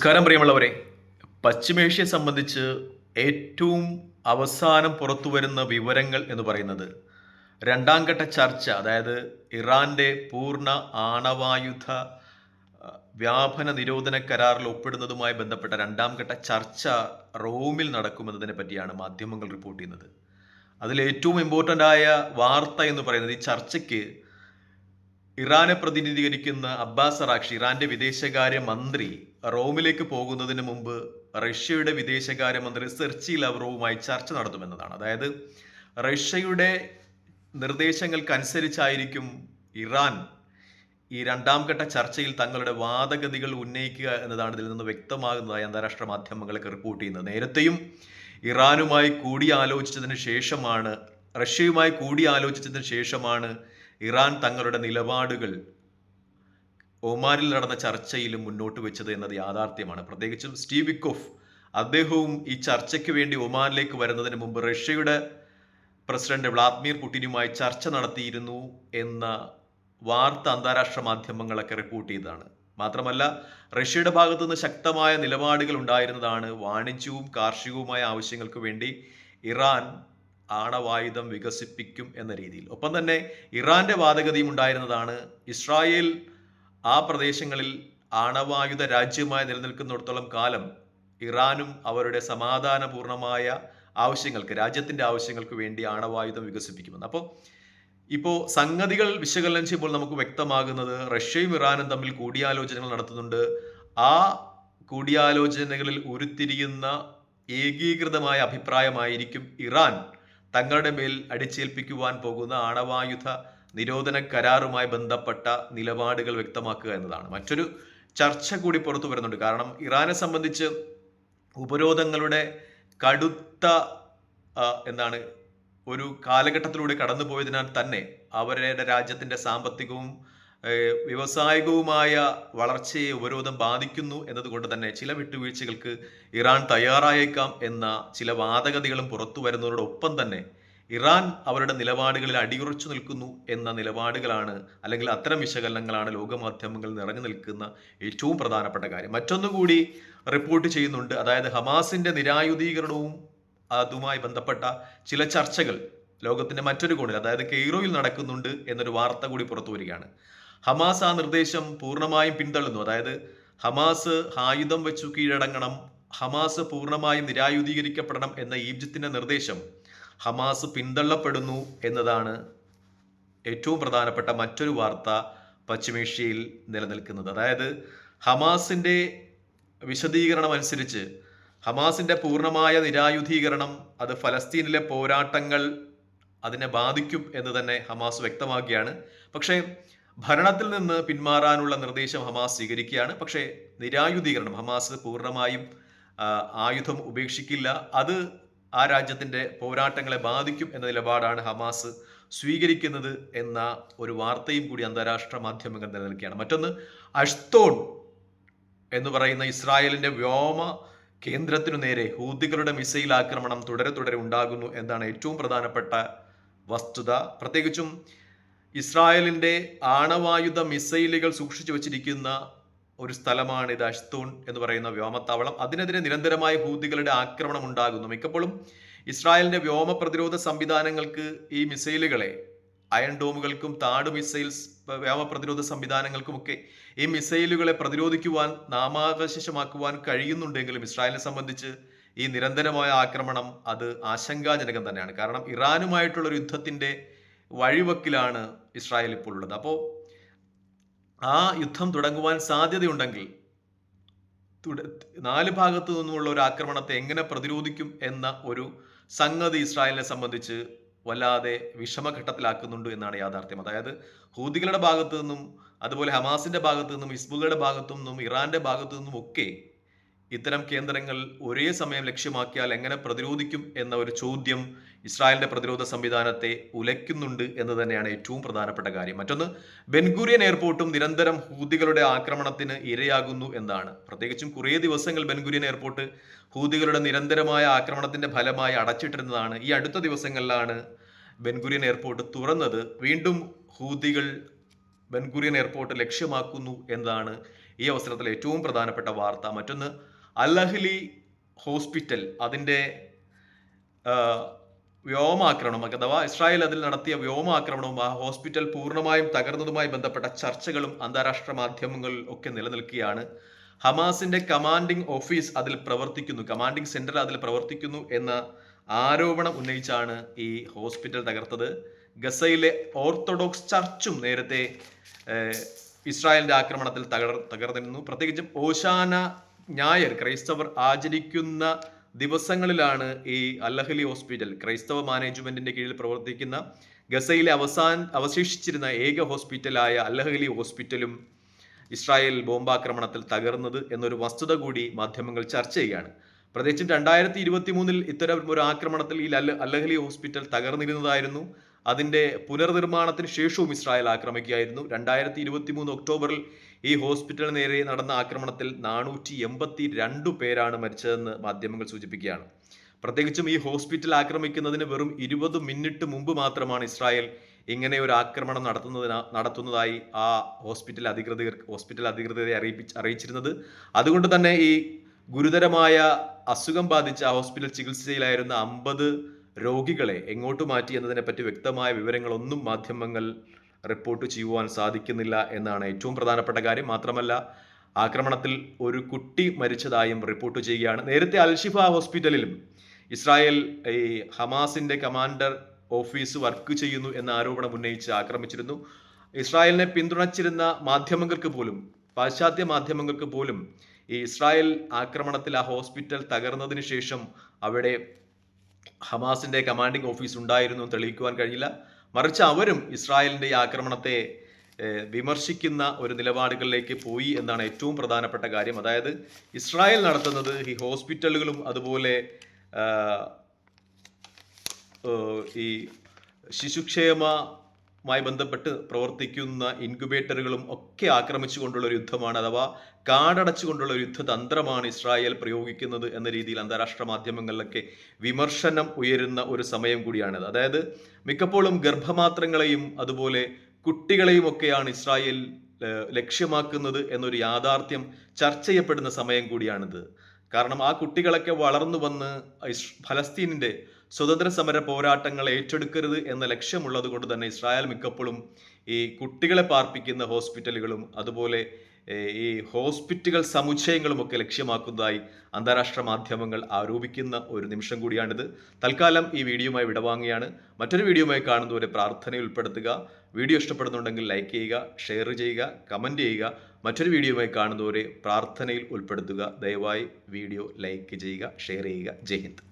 നമസ്കാരം പ്രിയമുള്ളവരെ. പശ്ചിമേഷ്യയെ സംബന്ധിച്ച് ഏറ്റവും അവസാനം പുറത്തു വരുന്ന വിവരങ്ങൾ എന്ന് പറയുന്നത് രണ്ടാം ഘട്ട ചർച്ച അതായത് ഇറാന്റെ പൂർണ ആണവായുധ വ്യാപന നിരോധന കരാറിൽ ഒപ്പിടുന്നതുമായി ബന്ധപ്പെട്ട രണ്ടാം ഘട്ട ചർച്ച റോമിൽ നടക്കുമെന്നതിനെ പറ്റിയാണ് മാധ്യമങ്ങൾ റിപ്പോർട്ട് ചെയ്യുന്നത്. അതിൽ ഏറ്റവും ഇമ്പോർട്ടന്റ് ആയ വാർത്ത എന്ന് പറയുന്നത് ഈ ചർച്ചയ്ക്ക് ഇറാനെ പ്രതിനിധീകരിക്കുന്ന അബ്ബാസ് അറാഖ്ഷി ഇറാന്റെ വിദേശകാര്യ മന്ത്രി റോമിലേക്ക് പോകുന്നതിന് മുമ്പ് റഷ്യയുടെ വിദേശകാര്യമന്ത്രി സെർച്ചി ലവ്റോവുമായി ചർച്ച നടത്തുമെന്നതാണ്. അതായത് റഷ്യയുടെ നിർദ്ദേശങ്ങൾക്കനുസരിച്ചായിരിക്കും ഇറാൻ ഈ രണ്ടാം ഘട്ട ചർച്ചയിൽ തങ്ങളുടെ വാദഗതികൾ ഉന്നയിക്കുക എന്നതാണ് ഇതിൽ നിന്ന് വ്യക്തമാകുന്നതായി അന്താരാഷ്ട്ര മാധ്യമങ്ങളൊക്കെ റിപ്പോർട്ട് ചെയ്യുന്നത്. നേരത്തെയും ഇറാനുമായി കൂടിയാലോചിച്ചതിന് ശേഷമാണ് റഷ്യയുമായി കൂടിയാലോചിച്ചതിന് ശേഷമാണ് ഇറാൻ തങ്ങളുടെ നിലപാടുകൾ ഒമാനിൽ നടന്ന ചർച്ചയിലും മുന്നോട്ട് വെച്ചത് എന്നത് യാഥാർത്ഥ്യമാണ്. പ്രത്യേകിച്ചും സ്റ്റീവ് വിക്കോഫ് അദ്ദേഹവും ഈ ചർച്ചയ്ക്ക് വേണ്ടി ഒമാനിലേക്ക് വരുന്നതിന് മുമ്പ് റഷ്യയുടെ പ്രസിഡന്റ് വ്ളാദിമിർ പുടിനുമായി ചർച്ച നടത്തിയിരുന്നു എന്ന വാർത്ത അന്താരാഷ്ട്ര മാധ്യമങ്ങളൊക്കെ റിപ്പോർട്ട് ചെയ്തതാണ്. മാത്രമല്ല റഷ്യയുടെ ഭാഗത്തു നിന്ന് ശക്തമായ നിലപാടുകൾ ഉണ്ടായിരുന്നതാണ് വാണിജ്യവും കാർഷികവുമായ ആവശ്യങ്ങൾക്ക് വേണ്ടി ഇറാൻ ആണവായുധം വികസിപ്പിക്കും എന്ന രീതിയിൽ. ഒപ്പം തന്നെ ഇറാന്റെ വാദഗതിയും ഉണ്ടായിരുന്നതാണ് ഇസ്രായേൽ ആ പ്രദേശങ്ങളിൽ ആണവായുധ രാജ്യമായി നിലനിൽക്കുന്നിടത്തോളം കാലം ഇറാനും അവരുടെ സമാധാനപൂർണമായ ആവശ്യങ്ങൾക്ക് രാജ്യത്തിന്റെ ആവശ്യങ്ങൾക്ക് വേണ്ടി ആണവായുധം വികസിപ്പിക്കുമെന്ന്. അപ്പോൾ ഇപ്പോൾ സംഗതികൾ വിശകലനം ചെയ്യുമ്പോൾ നമുക്ക് വ്യക്തമാകുന്നത് റഷ്യയും ഇറാനും തമ്മിൽ കൂടിയാലോചനകൾ നടത്തുന്നുണ്ട്. ആ കൂടിയാലോചനകളിൽ ഉരുത്തിരിയുന്ന ഏകീകൃതമായ അഭിപ്രായമായിരിക്കും ഇറാൻ തങ്ങളുടെ മേൽ അടിച്ചേൽപ്പിക്കുവാൻ പോകുന്ന ആണവായുധ നിരോധന കരാറുമായി ബന്ധപ്പെട്ട നിലപാടുകൾ വ്യക്തമാക്കുക എന്നതാണ്. മറ്റൊരു ചർച്ച കൂടി പുറത്തു വരുന്നുണ്ട്. കാരണം ഇറാനെ സംബന്ധിച്ച് ഉപരോധങ്ങളുടെ കടുത്ത എന്താണ് ഒരു കാലഘട്ടത്തിലൂടെ കടന്നു പോയതിനാൽ തന്നെ അവരുടെ രാജ്യത്തിന്റെ സാമ്പത്തികവും വ്യവസായികവുമായ വളർച്ചയെ ഉപരോധം ബാധിക്കുന്നു എന്നതുകൊണ്ട് തന്നെ ചില വിട്ടുവീഴ്ചകൾക്ക് ഇറാൻ തയ്യാറായേക്കാം എന്ന ചില വാദഗതികളും പുറത്തു വരുന്നതോടൊപ്പം തന്നെ ഇറാൻ അവരുടെ നിലപാടുകളിൽ അടിയുറച്ചു നിൽക്കുന്നു എന്ന നിലപാടുകളാണ് അല്ലെങ്കിൽ അത്തരം വിശകലനങ്ങളാണ് ലോകമാധ്യമങ്ങളിൽ നിറഞ്ഞു നിൽക്കുന്ന ഏറ്റവും പ്രധാനപ്പെട്ട കാര്യം. മറ്റൊന്നുകൂടി റിപ്പോർട്ട് ചെയ്യുന്നുണ്ട്. അതായത് ഹമാസിന്റെ നിരായുധീകരണവും അതുമായി ബന്ധപ്പെട്ട ചില ചർച്ചകൾ ലോകത്തിന്റെ മറ്റൊരു കോണിൽ അതായത് കെയ്റോയിൽ നടക്കുന്നുണ്ട് എന്നൊരു വാർത്ത കൂടി പുറത്തു വരികയാണ്. ഹമാസ് ആ നിർദ്ദേശം പൂർണമായും പിന്തള്ളുന്നു. അതായത് ഹമാസ് ആയുധം വെച്ചു കീഴടങ്ങണം ഹമാസ് പൂർണമായും നിരായുധീകരിക്കപ്പെടണം എന്ന ഈജിപ്തിന്റെ നിർദ്ദേശം ഹമാസ് പിന്തള്ളപ്പെടുന്നു എന്നതാണ് ഏറ്റവും പ്രധാനപ്പെട്ട മറ്റൊരു വാർത്ത പശ്ചിമേഷ്യയിൽ നിലനിൽക്കുന്നത്. അതായത് ഹമാസിന്റെ വിശദീകരണം അനുസരിച്ച് ഹമാസിന്റെ പൂർണമായ നിരായുധീകരണം അത് ഫലസ്തീനിലെ പോരാട്ടങ്ങൾ അതിനെ ബാധിക്കും എന്ന് തന്നെ ഹമാസ് വ്യക്തമാക്കുകയാണ് പക്ഷേ ഭരണത്തിൽ നിന്ന് പിന്മാറാനുള്ള നിർദ്ദേശം ഹമാസ് സ്വീകരിക്കുകയാണ്. പക്ഷേ നിരായുധീകരണം ഹമാസ് പൂർണമായും ആയുധം ഉപേക്ഷിക്കില്ല. അത് ആ രാജ്യത്തിന്റെ പോരാട്ടങ്ങളെ ബാധിക്കും എന്ന നിലപാടാണ് ഹമാസ് സ്വീകരിക്കുന്നത് എന്ന ഒരു വാർത്തയും കൂടി അന്താരാഷ്ട്ര മാധ്യമങ്ങൾ നിലനിൽക്കുകയാണ്. മറ്റൊന്ന് അഷ്തോൺ എന്ന് പറയുന്ന ഇസ്രായേലിന്റെ വ്യോമ കേന്ദ്രത്തിനു നേരെ ഹൂതികളുടെ മിസൈൽ ആക്രമണം തുടരെ തുടരെ ഉണ്ടാകുന്നു എന്നാണ് ഏറ്റവും പ്രധാനപ്പെട്ട വസ്തുത. പ്രത്യേകിച്ചും ഇസ്രായേലിന്റെ ആണവായുധ മിസൈലുകൾ സൂക്ഷിച്ചു വച്ചിരിക്കുന്ന ഒരു സ്ഥലമാണ് ഇത് അഷ്തൂൺ എന്ന് പറയുന്ന വ്യോമത്താവളം. അതിനെതിരെ നിരന്തരമായ ഹൂതികളുടെ ആക്രമണം ഉണ്ടാകുന്നു. മിക്കപ്പോഴും ഇസ്രായേലിന്റെ വ്യോമ പ്രതിരോധ സംവിധാനങ്ങൾക്ക് ഈ മിസൈലുകളെ അയൺ ഡോമുകൾക്കും താട് മിസൈൽസ് വ്യോമ പ്രതിരോധ സംവിധാനങ്ങൾക്കുമൊക്കെ ഈ മിസൈലുകളെ പ്രതിരോധിക്കുവാൻ നാമാവശേഷമാക്കുവാൻ കഴിയുന്നുണ്ടെങ്കിലും ഇസ്രായേലിനെ സംബന്ധിച്ച് ഈ നിരന്തരമായ ആക്രമണം അത് ആശങ്കാജനകം തന്നെയാണ്. കാരണം ഇറാനുമായിട്ടുള്ള ഒരു യുദ്ധത്തിന്റെ വഴിവക്കിലാണ് ഇസ്രായേൽ ഇപ്പോൾ ഉള്ളത്. അപ്പോൾ ആ യുദ്ധം തുടങ്ങുവാൻ സാധ്യതയുണ്ടെങ്കിൽ നാല് ഭാഗത്തു നിന്നുമുള്ള ഒരു ആക്രമണത്തെ എങ്ങനെ പ്രതിരോധിക്കും എന്ന ഒരു സംഗതി ഇസ്രായേലിനെ സംബന്ധിച്ച് വല്ലാതെ വിഷമഘട്ടത്തിലാക്കുന്നുണ്ട് എന്നാണ് യാഥാർത്ഥ്യം. അതായത് ഹൂദികളുടെ ഭാഗത്തു നിന്നും അതുപോലെ ഹമാസിന്റെ ഭാഗത്തു നിന്നും ഹിസ്ബുള്ളയുടെ ഭാഗത്തു നിന്നും ഇറാന്റെ ഭാഗത്തു നിന്നും ഒക്കെ ഇത്തരം കേന്ദ്രങ്ങൾ ഒരേ സമയം ലക്ഷ്യമാക്കിയാൽ എങ്ങനെ പ്രതിരോധിക്കും എന്ന ഒരു ചോദ്യം ഇസ്രായേലിന്റെ പ്രതിരോധ സംവിധാനത്തെ ഉലയ്ക്കുന്നുണ്ട് എന്ന് തന്നെയാണ് ഏറ്റവും പ്രധാനപ്പെട്ട കാര്യം. മറ്റൊന്ന് ബെൻഗുരിയൻ എയർപോർട്ടും നിരന്തരം ഹൂതികളുടെ ആക്രമണത്തിന് ഇരയാകുന്നു എന്നാണ്. പ്രത്യേകിച്ചും കുറേ ദിവസങ്ങൾ ബെൻഗുരിയൻ എയർപോർട്ട് ഹൂതികളുടെ നിരന്തരമായ ആക്രമണത്തിന്റെ ഫലമായി അടച്ചിട്ടിരുന്നതാണ്. ഈ അടുത്ത ദിവസങ്ങളിലാണ് ബെൻഗുരിയൻ എയർപോർട്ട് തുറന്നത്. വീണ്ടും ഹൂതികൾ ബെൻഗുരിയൻ എയർപോർട്ട് ലക്ഷ്യമാക്കുന്നു എന്നതാണ് ഈ അവസരത്തിൽ ഏറ്റവും പ്രധാനപ്പെട്ട വാർത്ത. മറ്റൊന്ന് അല്ലഹ്ലി ഹോസ്പിറ്റൽ അതിന്റെ വ്യോമാക്രമണം അഥവാ ഇസ്രായേൽ അതിൽ നടത്തിയ വ്യോമാക്രമണവും ആ ഹോസ്പിറ്റൽ പൂർണമായും തകർന്നതുമായി ബന്ധപ്പെട്ട ചർച്ചകളും അന്താരാഷ്ട്ര മാധ്യമങ്ങളിൽ ഒക്കെ നിലനിൽക്കുകയാണ്. ഹമാസിന്റെ കമാൻഡിംഗ് ഓഫീസ് അതിൽ പ്രവർത്തിക്കുന്നു കമാൻഡിംഗ് സെന്റർ അതിൽ പ്രവർത്തിക്കുന്നു എന്ന ആരോപണം ഉന്നയിച്ചാണ് ഈ ഹോസ്പിറ്റൽ തകർത്തത്. ഗസയിലെ ഓർത്തഡോക്സ് ചർച്ചും നേരത്തെ ഇസ്രായേലിന്റെ ആക്രമണത്തിൽ തകർ തകർന്നിരുന്നു. പ്രത്യേകിച്ചും ഓശാന ഞായർ ക്രൈസ്തവർ ആചരിക്കുന്ന ദിവസങ്ങളിലാണ് ഈ അല്ലഹലി ഹോസ്പിറ്റൽ. ക്രൈസ്തവ മാനേജ്മെന്റിന്റെ കീഴിൽ പ്രവർത്തിക്കുന്ന ഗസയിലെ അവസാൻ അവശേഷിച്ചിരുന്ന ഏക ഹോസ്പിറ്റലായ അല്ലഹലി ഹോസ്പിറ്റലും ഇസ്രായേൽ ബോംബാക്രമണത്തിൽ തകർന്നത് എന്നൊരു വസ്തുത കൂടി മാധ്യമങ്ങൾ ചർച്ച ചെയ്യുകയാണ്. പ്രത്യേകിച്ചും രണ്ടായിരത്തി ഇരുപത്തി മൂന്നിൽ ഇത്തരം ഒരു ആക്രമണത്തിൽ ഈ അല്ല അല്ലഹലി ഹോസ്പിറ്റൽ തകർന്നിരുന്നതായിരുന്നു. അതിന്റെ പുനർനിർമ്മാണത്തിന് ശേഷവും ഇസ്രായേൽ ആക്രമിക്കുകയായിരുന്നു. രണ്ടായിരത്തി ഇരുപത്തി മൂന്ന് ഒക്ടോബറിൽ ഈ ഹോസ്പിറ്റലിന് നേരെ നടന്ന ആക്രമണത്തിൽ നാനൂറ്റി എൺപത്തി രണ്ടു പേരാണ് മരിച്ചതെന്ന് മാധ്യമങ്ങൾ സൂചിപ്പിക്കുകയാണ്. പ്രത്യേകിച്ചും ഈ ഹോസ്പിറ്റൽ ആക്രമിക്കുന്നതിന് വെറും ഇരുപത് മിനിറ്റ് മുമ്പ് മാത്രമാണ് ഇസ്രായേൽ ഇങ്ങനെ ഒരു ആക്രമണം നടത്തുന്നതിന് നടത്തുന്നതായി ആ ഹോസ്പിറ്റൽ അധികൃതർ ഹോസ്പിറ്റൽ അധികൃതരെ അറിയിപ്പിച്ച് അറിയിച്ചിരുന്നത്. അതുകൊണ്ട് തന്നെ ഈ ഗുരുതരമായ അസുഖം ബാധിച്ച ഹോസ്പിറ്റൽ ചികിത്സയിലായിരുന്ന അമ്പത് രോഗികളെ എങ്ങോട്ട് മാറ്റി എന്നതിനെ പറ്റി വ്യക്തമായ വിവരങ്ങളൊന്നും മാധ്യമങ്ങൾ റിപ്പോർട്ട് ചെയ്യുവാൻ സാധിക്കുന്നില്ല എന്നാണ് ഏറ്റവും പ്രധാനപ്പെട്ട കാര്യം. മാത്രമല്ല ആക്രമണത്തിൽ ഒരു കുട്ടി മരിച്ചതായും റിപ്പോർട്ട് ചെയ്യുകയാണ്. നേരത്തെ അൽഷിഫ ഹോസ്പിറ്റലിലും ഇസ്രായേൽ ഈ ഹമാസിന്റെ കമാൻഡർ ഓഫീസ് വർക്ക് ചെയ്യുന്നു എന്ന ആരോപണം ഉന്നയിച്ച് ആക്രമിച്ചിരുന്നു. ഇസ്രായേലിനെ പിന്തുണച്ചിരുന്ന മാധ്യമങ്ങൾക്ക് പോലും പാശ്ചാത്യ മാധ്യമങ്ങൾക്ക് പോലും ഈ ഇസ്രായേൽ ആക്രമണത്തിൽ ആ ഹോസ്പിറ്റൽ തകർന്നതിന് ശേഷം അവിടെ ഹമാസിന്റെ കമാൻഡിംഗ് ഓഫീസ് ഉണ്ടായിരുന്നു തെളിയിക്കുവാൻ കഴിയില്ല. മറിച്ച് അവരും ഇസ്രായേലിന്റെ ഈ ആക്രമണത്തെ വിമർശിക്കുന്ന ഒരു നിലപാടുകളിലേക്ക് പോയി എന്നാണ് ഏറ്റവും പ്രധാനപ്പെട്ട കാര്യം. അതായത് ഇസ്രായേൽ നടത്തുന്നത് ഈ ഹോസ്പിറ്റലുകളും അതുപോലെ ഈ ഏഹ്, ശിശുക്ഷേമമായി ബന്ധപ്പെട്ട് പ്രവർത്തിക്കുന്ന ഇൻക്യുബേറ്ററുകളും ഒക്കെ ആക്രമിച്ചുകൊണ്ടുള്ള ഒരു യുദ്ധമാണ് അഥവാ കാടടച്ചുകൊണ്ടുള്ള ഒരു യുദ്ധതന്ത്രമാണ് ഇസ്രായേൽ പ്രയോഗിക്കുന്നത് എന്ന രീതിയിൽ അന്താരാഷ്ട്ര മാധ്യമങ്ങളിലൊക്കെ വിമർശനം ഉയരുന്ന ഒരു സമയം കൂടിയാണിത്. അതായത് മിക്കപ്പോഴും ഗർഭമാത്രങ്ങളെയും അതുപോലെ കുട്ടികളെയും ഒക്കെയാണ് ഇസ്രായേൽ ലക്ഷ്യമാക്കുന്നത് എന്നൊരു യാഥാർത്ഥ്യം ചർച്ച ചെയ്യപ്പെടുന്ന സമയം കൂടിയാണിത്. കാരണം ആ കുട്ടികളൊക്കെ വളർന്നു വന്ന് ഫലസ്തീനിന്റെ സ്വതന്ത്ര സമര പോരാട്ടങ്ങൾ ഏറ്റെടുക്കരുത് എന്ന ലക്ഷ്യമുള്ളത് കൊണ്ട് തന്നെ ഇസ്രായേൽ മിക്കപ്പോഴും ഈ കുട്ടികളെ പാർപ്പിക്കുന്ന ഹോസ്പിറ്റലുകളും അതുപോലെ ഈ ഹോസ്പിറ്റലുകൾ സമുച്ചയങ്ങളും ഒക്കെ ലക്ഷ്യമാക്കുന്നതായി അന്താരാഷ്ട്ര മാധ്യമങ്ങൾ ആരോപിക്കുന്ന ഒരു നിമിഷം കൂടിയാണിത്. തൽക്കാലം ഈ വീഡിയോയുമായി വിടവാങ്ങുകയാണ്. മറ്റൊരു വീഡിയോയുമായി കാണുന്നതുവരെ പ്രാർത്ഥനയിൽ ഉൾപ്പെടുത്തുക. വീഡിയോ ഇഷ്ടപ്പെടുന്നുണ്ടെങ്കിൽ ലൈക്ക് ചെയ്യുക ഷെയർ ചെയ്യുക കമന്റ് ചെയ്യുക. മറ്റൊരു വീഡിയോയുമായി കാണുന്നതുവരെ പ്രാർത്ഥനയിൽ ഉൾപ്പെടുത്തുക. ദയവായി വീഡിയോ ലൈക്ക് ചെയ്യുക ഷെയർ ചെയ്യുക. ജയ് ഹിന്ദ്.